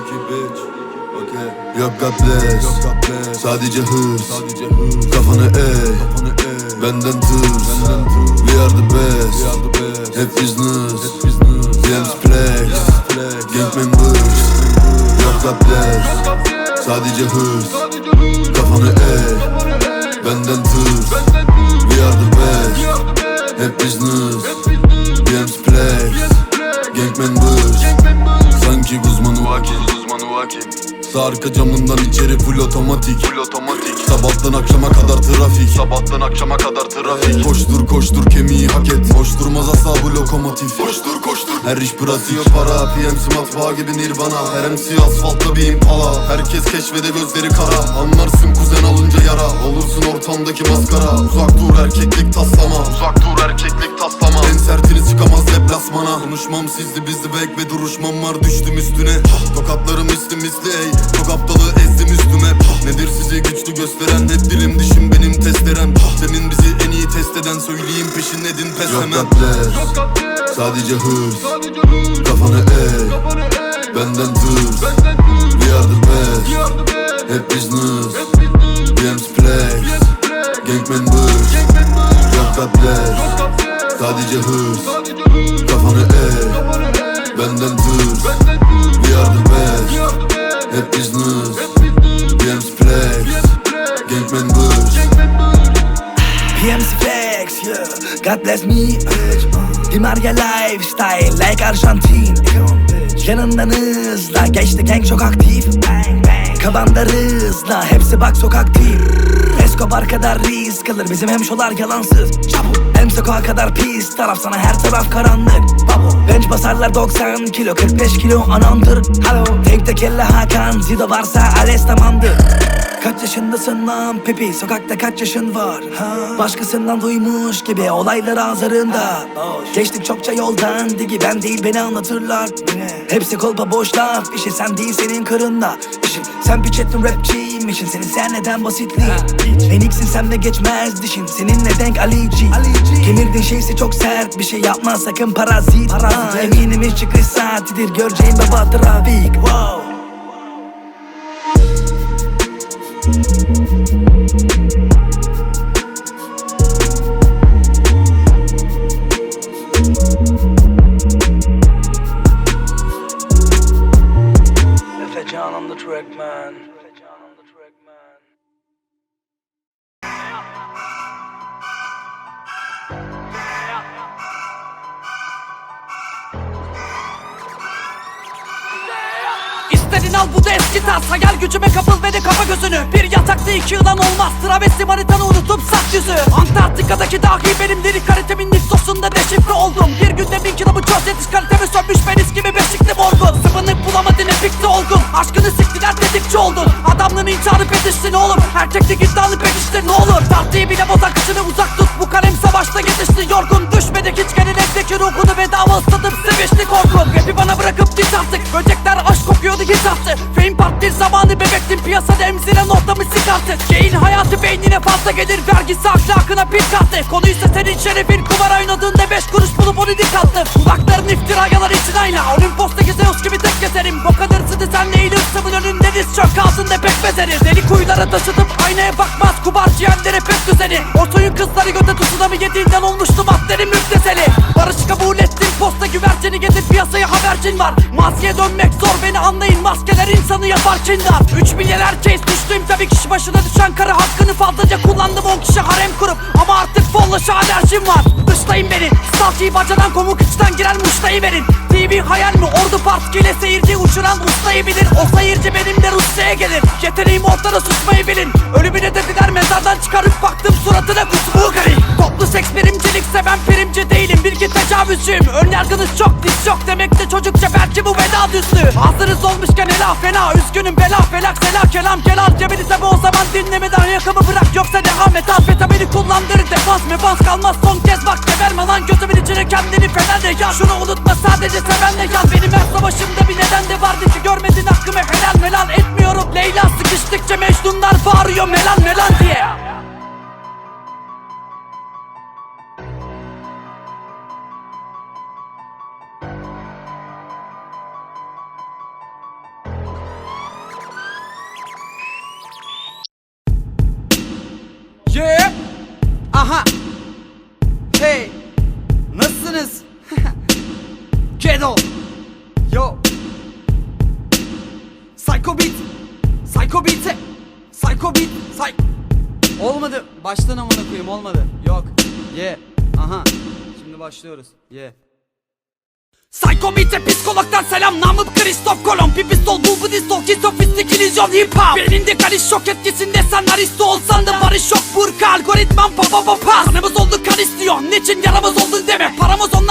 Cheeky bitch. Okay. Yok God bless, Sadece hırs, Kafanı eğ, Benden tırs, We are the best, Hep business, DMs flex, Gang members. Yok bless, Sadece hırs, Kafanı eğ, Benden tırs, We are the best, Hep business, Sağ arka camından içeri full otomatik. Full otomatik. Sabahtan akşama kadar trafik. Sabahtan akşama kadar trafik. Koştur koştur kemiği hak et. Koşturmaz asla bu lokomotif. Koştur koştur. Her iş pratiği para PMC matbaa gibi nirvana. Her MC asfaltta bir impala. Herkes keşfede gözleri kara. Anlarsın kuzen alınca yara. Olursun ortamdaki maskara. Uzak dur erkeklik taslama. Uzak dur erkeklik En sertiniz çıkamaz deplasmana. Konuşmam sizli bizli bek ve duruşmam var. Düştüm üstüne. Tokatlarım misli misli ey. Çok aptalı ezdim üstüme. Nedir sizi güçlü gösteren? Hep dilim dişim benim testerem Senin bizi en iyi test eden. Söyleyeyim peşin edin pes hemen. Sadece hırs. Kafanı eğ. Benden tırs We are the best Hep business Arjantin. Yanından hızla geçti gang çok aktif. Kabanda hızla hepsi bak sokak değil. Escobar kadar risk alır bizim hemşolar yalansız. Çabuk. Sokağa kadar pis taraf sana her taraf karanlık. Babo. Bench basarlar 90 kilo 45 kilo anamdır. Halo. Tek tek elle Hakan Zido varsa Ales tamamdır. Kaç yaşındasın lan Pepi Sokakta kaç yaşın var ha? Başkasından duymuş gibi olaylar ağızlarında Geçtik çokça yoldan digi ben değil beni anlatırlar Hepsi kolpa boş laf işi sen değil senin kırında İşi sen piç ettin rapçiymişsin senin sen neden basitliğin Eniksin sen de geçmez dişin seninle denk Alici Kemirdiğin şeysi çok sert bir şey yapma sakın parazit, Ha, Eminim hiç çıkış saatidir göreceğin baba trafik. Wow. Efe Can on the track man al bu da eski tarz Hayal gücüme kapıl ve de kapa gözünü. Bir yatakta iki yılan olmaz. Travesti manitanı unutup sat yüzü. Antarktika'daki dahi benim lirik kalitemin nitosunda deşifre oldum. Bir günde bin kilomı çöz yetiş kalitemi sönmüş Penis gibi beşikli morgun. Sıvını bulamadın epikti olgun. Aşkını siktiler dedikçi oldun. Adamlığın intiharı fetişti ne olur Erkeklik iddialı pekiştir ne olur? Tahtayı bile bozan kışını uzak tut. Bu kalem savaşta yetişti yorgun. Düşmedik hiç gelin evdeki ruhunu bedava ıslatıp artık Şeyin hayatı beynine fazla gelir. Vergisi ahlakına pil kattı Konuysa senin şerefin kumar oynadığında beş kuruş bulup onu dik attım Kulakların iftira yalan için ayna Olimpostaki Zeus gibi tek keserim Bu kadar sıdı sen değil hırsımın önünde? Diz çök Ağzında pek bezeriz Deli kuyulara taşıdım aynaya bakmaz. Kubar ciğerlere pek düzeni. O soyun kızları göte tsunami yediğinden olmuştu maddenin müpteseli Barış kabul getir habercin var. Maskeye dönmek zor beni anlayın. Maskeler insanı yapar kindar. 3 milyar case düştüm tabii kişi başına düşen karı hakkını fazlaca kullandım. 10 kişi harem kurup Ama artık follaşa alerjim var. Dışlayın beni. Salçayı bacadan komuk içten giren muştayı verin. TV hayal mi? Ordu partiyle seyirci uçuran ustayı bilir O seyirci benim de Rusya'ya gelir. Yeteneğim ortada susmayı bilin. Ölümüne dediler mezardan çıkarıp baktım suratına kusmu gari Toplu seks primcilik seven primci değilim. Bilgi tecavüzcüyüm. Ön yargınız çok diz yok demek de çocukça belki bu veda düzlüğü. Hazırız olmuşken ela fena. Üzgünüm bela felak sela kelam. Kelam Cebini tabi o zaman dinlemeden yakamı bırak. Yoksa devam et. Amfetamini kullandır Defans mefans kalmaz son kez bak Geberme lan gözümün içine kendini. Fenerle yaz Şunu unutma sadece sevenle yaz Benim her savaşımda bir neden de vardı ki Görmedin hakkımı. Helal melal etmiyorum. Leyla sıkıştıkça mecnunlar bağırıyor melan melan diye pedal Yo. Psycho beat. Psycho beat Psycho beat. Psy Olmadı. Baştan amına koyayım olmadı. Yok. Yeah. Aha. Şimdi başlıyoruz. Yeah. Psycho beat'e psikologdan selam. Namım Kristof Kolomb. Bir pistol bu budistol Kizofistik illüzyon hip hop. Belinde kaliş şok etkisinde Senarist olsan da barış yok. Burka algoritman pa pa pa pa. Kanımız oldu kan istiyor. Niçin yaramız oldun deme. Paramız onlar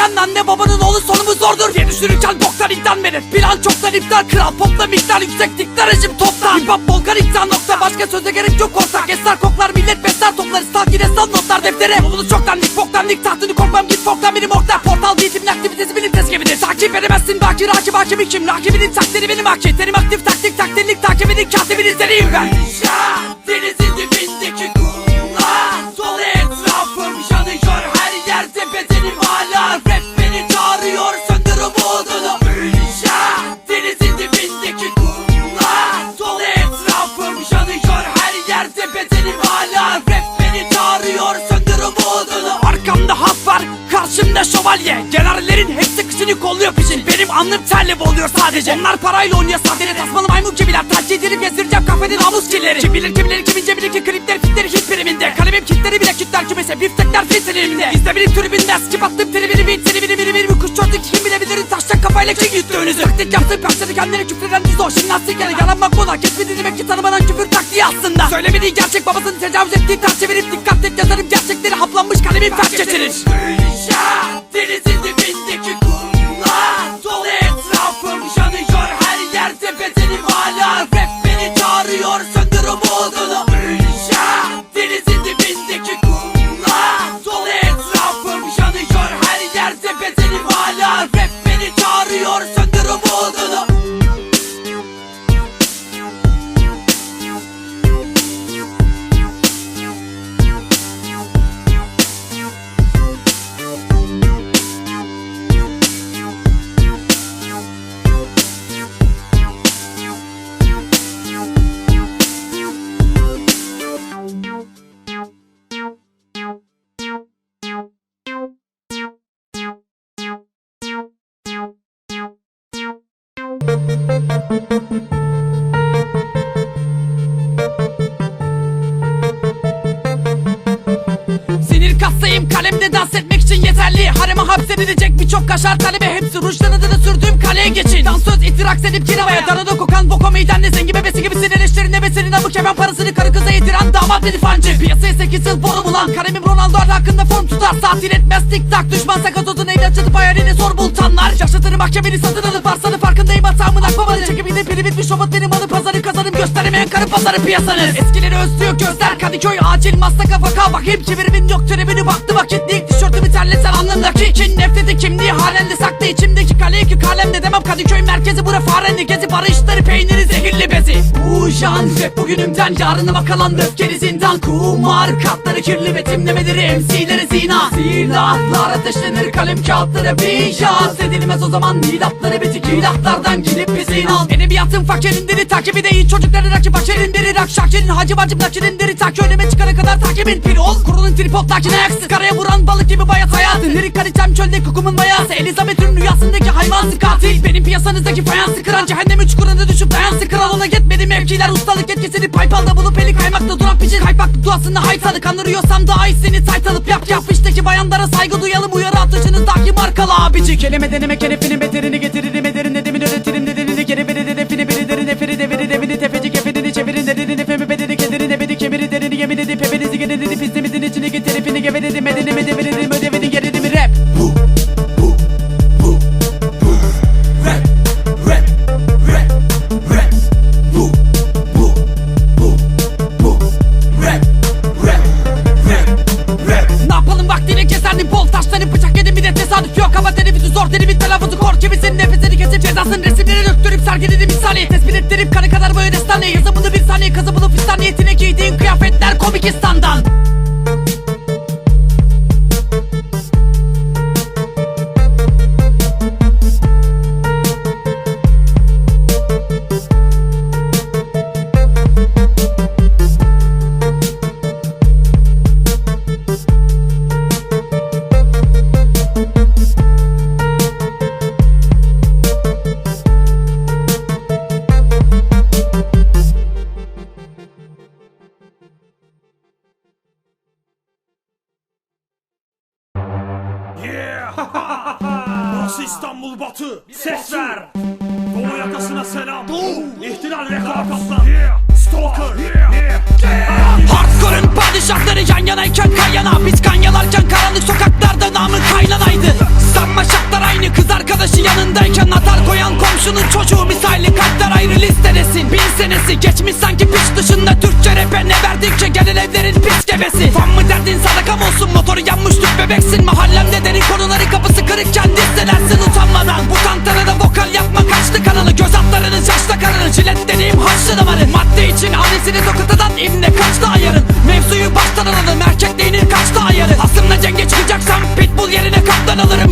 çeken Anne babanın oğlu sonumu zordur? Diye düşünürken boktan iddian verir Plan çoktan iptal kral popla miktar yüksek diktar rejim toptan. Hip hop volkanikten nokta başka söze gerek yok ortak. Esler koklar millet besler toplar stal yine sal notlar deftere Yolunu çoktan dik boktan dik tahtını korkmam git foktan benim orta Portal beatim aktivitesi bilim tezkebidir Takip edemezsin baki rakip hakimi kim Rakibinin takdiri benim haki Terim aktif taktik takdirlik takibinin katibini izleriyim ben denizin kolluyor peşin Benim alnım terle oluyor sadece. Onlar parayla oynuyor sadece. Tasmalı maymun gibiler. Takip edilip gezdireceğim kafede namus killeri Kim bilir kim bilir kimin cebindeki klipler fitleri hit priminde. Kalemim kitleri bile kitler kümese. Biftekler filtrelimde İzle benim tribünden skip attım tribini bin tribini biri bir kuş çözdük kim bilebilir? Taşla kafayla kim gitti önünüzü? Taktik yaptım perçeli kendine küfreden düz o. Şimdi lastik yana yalanmak bu da Kesmedi demek ki tanımadan küfür taktiği aslında. Söylemediği gerçek babasını tecavüz ettiği ters çevirip dikkat et yazarım gerçekleri. Haplanmış kalemim felç geçirir. Ya kaşar talebe Hepsi rujdan adını sürdüğüm kaleye geçin. Dansöz itirak edip kiravaya Danada kokan boko meydanlı zengi bebesi gibi sinirleştirin nebesinin Amı kemen parasını karı kıza yediren damat elifancı Piyasaya 8 yıl boru bulan Kalemim Ronaldo hakkında form tutar. Saat etmez tik tak. Düşman sakatozun eyle açılıp hayalini zor bultanlar. Yaşatırım mahkemeni satın alıp arsanı farkındayım hatamın akbabanı Çekiminde pili bitmiş robot benim alı pazarı kazanım Gösteremeyen karı pazarı piyasanız Eskileri özlüyor gözler Kadıköy acil maslaka vaka Bakayım çevirimin yok tribünü baktı vakit İlk tişörtümü terlesen alnındaki Kin nefreti kimliği halinde saklı içimdeki kale iki kalemde demem. Kadıköy merkezi bura farendi gezi. Barışları peyniri zehirli bezi. Bu jan rap bugünümden yarınıma kalan öfkeli zindan Kumar katları kirli betimlemeleri MC'leri zina. Silahlar ateşlenir kalem kağıtları biat Edilmez o zaman milatları bitik ilahlardan gidip izin al Edebiyatın fakirin dili takibi değil çocukları rakip hakerin diri rak şakirin hacı bacım nakirin diri tak önüme çıkana kadar takibin. Pir ol Kurulun tripod lakin ayaksız karaya vuran balık gibi bayat hayatı. Lirik kalitem çölde kokumun mayası. Elizabeth'in rüyasındaki hayvansı katil. Benim piyasanızdaki fayansı kıran cehennemin çukurunda düşüp dayansı Kral ona yetmedi mevkiler ustalık etkisini paypalda bulup eli kaymakta duran piçin Kaypak duasında haytalı kanırıyorsam daha iyisini taytalıp yap yap. İşteki bayanlara saygı duyalım uyarı atışınızdaki markalı abici. Kelime deneme kenefinin beterini getiririm ederin nedemin öğretirim nedenini kerebiri dedefini biri derin neferi deviri devini tefeci kefedini çevirin. Derini nefemi bedeni kederini ebedi kemiri derini yemin edip hepinizi geredini pislimizin içine getiripini geveredim edenimi deviririm ödevini ses ver. Doğu yakasına selam. Doğu. İhtilal rekor kaplan Stalker. Hardcore'un padişahları yan yanayken kayyana Biz kan yalarken karanlık sokaklarda namı kaynanaydı. Sanma şartlar aynı. Kız arkadaşı yanındayken Atar koyan komşunun çocuğu misali kalpler ayrı listedesin Bin senesi geçmiş sanki piç dışında Türkçe rap'e ne verdikçe genel evlerin pis gebesi Fan mı derdin sadaka mı olsun? Motoru yanmış tüp bebeksin. Mahallemde derin konuları kapısı kırıkken listelersin. Utanmadan için annesini tokatadan imle kaçtı ayarın. Mevzuyu baştan alalım erkekliğinin kaçtı ayarı. Aslında cenge çıkacaksam pitbull yerine kaptan alırım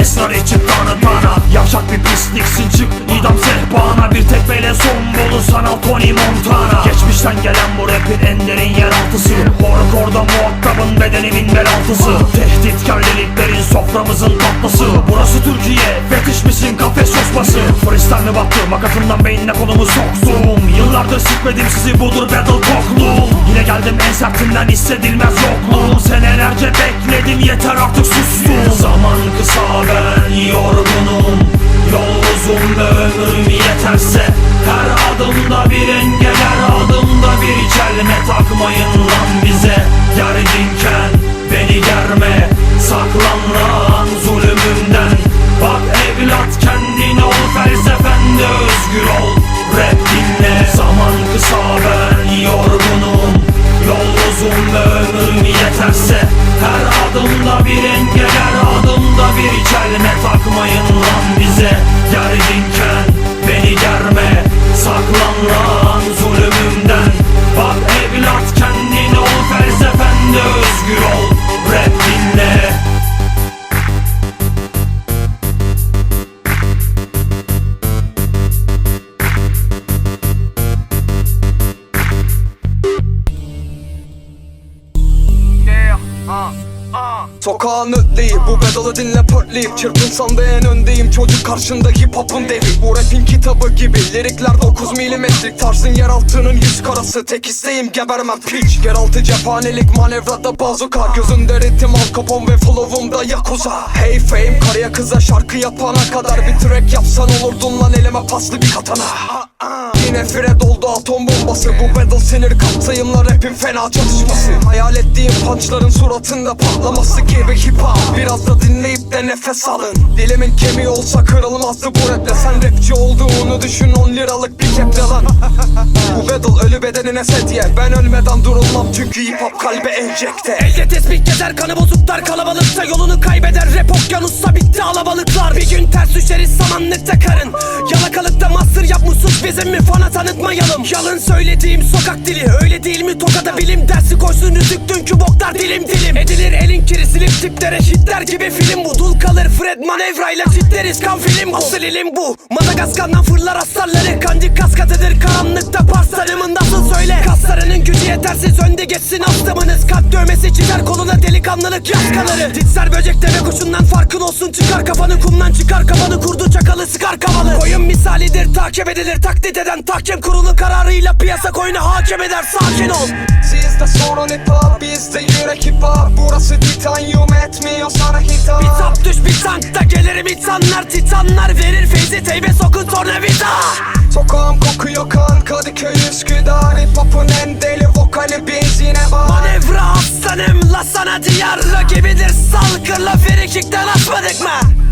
esrar içip tanıtana Yavşak bir pisliksin çık idam sehpana. Bir tekmeyle son bulu sanal Tony Montana. Geçmişten gelen bu rapin en derin yeraltısı Hardcore'da muhatabın bedenimin bel altısı Tehditkar liriklerin soframızın tatlısı. Burası Türkiye fetiş misin kafes sosması Freestyle mi battı? Makatımdan beynine kolumu soktum. Yıllardır sikmedim sizi budur battle kokluğum. Yine geldim en sertinden hissedilmez yokluğum. Senelerce bekledim yeter artık sustum. Zaman Sokağın ötleyi bu bedalı dinle pörtleyip Çırpınsan da öndeyim. Çocuk karşında hip devi. Bu rapin kitabı gibi lirikler 9 milimetrik Tarzın yer altının yüz karası. Tek isteğim gebermem piç. Yeraltı cephanelik manevrada bazuka. Gözünde ritim al kapon ve flow'umda yakuza. Hey fame karıya kıza şarkı yapana kadar Bir track yapsan olurdun lan elime paslı bir katana Yine fire doldu atom bombası. Bu battle sinir kaptayımla rapin fena çatışması Hayal ettiğim punchların suratında patlaması gibi hip hop. Biraz da dinleyip de nefes alın. Dilimin kemiği olsa kırılmazdı bu raple Sen rapçi olduğunu düşün 10 liralık bir keple lan. Bu battle ölü bedenine sedye. Ben ölmeden durulmam çünkü hip hop kalbe enjekte. Elde tespih gezer kanı bozuklar kalabalıkta. Yolunu kaybeder rap okyanusta bitti alabalıklar. Bir gün ters düşeriz samanlıkta karın. Yalakalıkta master yapmışsız bizim mi fana tanıtmayalım. Yalın söylediğim sokak dili. Öyle değil mi? Tokada bilim Dersi koysun. Rütük dünkü boklar dilim dilim tiplere hitler gibi film bu. Dul kalır Fred manevrayla çitleriz kan film bu. Asıl ilim bu. Madagaskar'dan fırlar astarları. Kandik kaskatıdır karanlıkta parslarımın nasıl söyle. Kaslarının gücü yetersiz önde geçsin astımınız. Kalp dövmesi çizer koluna delikanlılık yaskaları. Titser böcekte ve kuşundan farkın olsun. Çıkar kafanı kumdan çıkar kafanı kurdu. Çakalı sıkar kavalı. Koyun misalidir takip edilir. Taklit eden Tahkim kurulu kararıyla piyasa koyunu hakim eder. Sakin ol. Sizde sorun hip hop bizde yürek hip hop. Burası titanyum etmiyor sana hitap. Bir tap düş bir tankta gelirim insanlar. Titanlar Verir feyzi teybe sokun tornavida. Sokağım kokuyor kan Kadıköy Üsküdar. Hip hop'un en deli vokali benzine var Manevra aslanım la sana diyar Rakibidir salkırla frikikten atmadık mı?